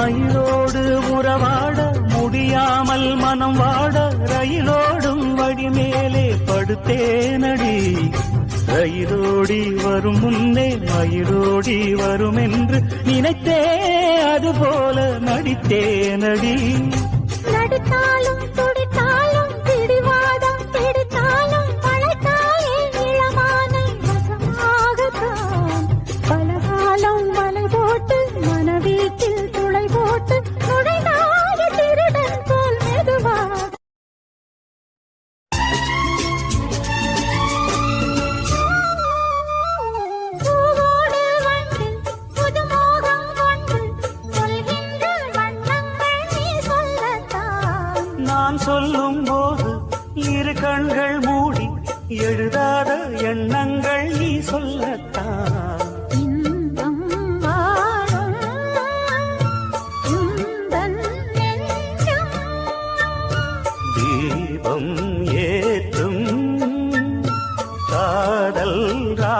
மயிலோடு உறவாட முடியாமல் மனம் வாட ரயிலோடும் வழிமேலே படுத்தேனடி. ரயிலோடி வரும் முன்னே மயிலோடி வரும் என்று நினைத்தே அதுபோல நடித்தேனடி. நடித்தாலும் நான் சொல்லும் போது இரு கண்கள் மூடி எழுதாத எண்ணங்கள் நீ சொல்லத்தான். தீபம் ஏற்றும் காதல் ரா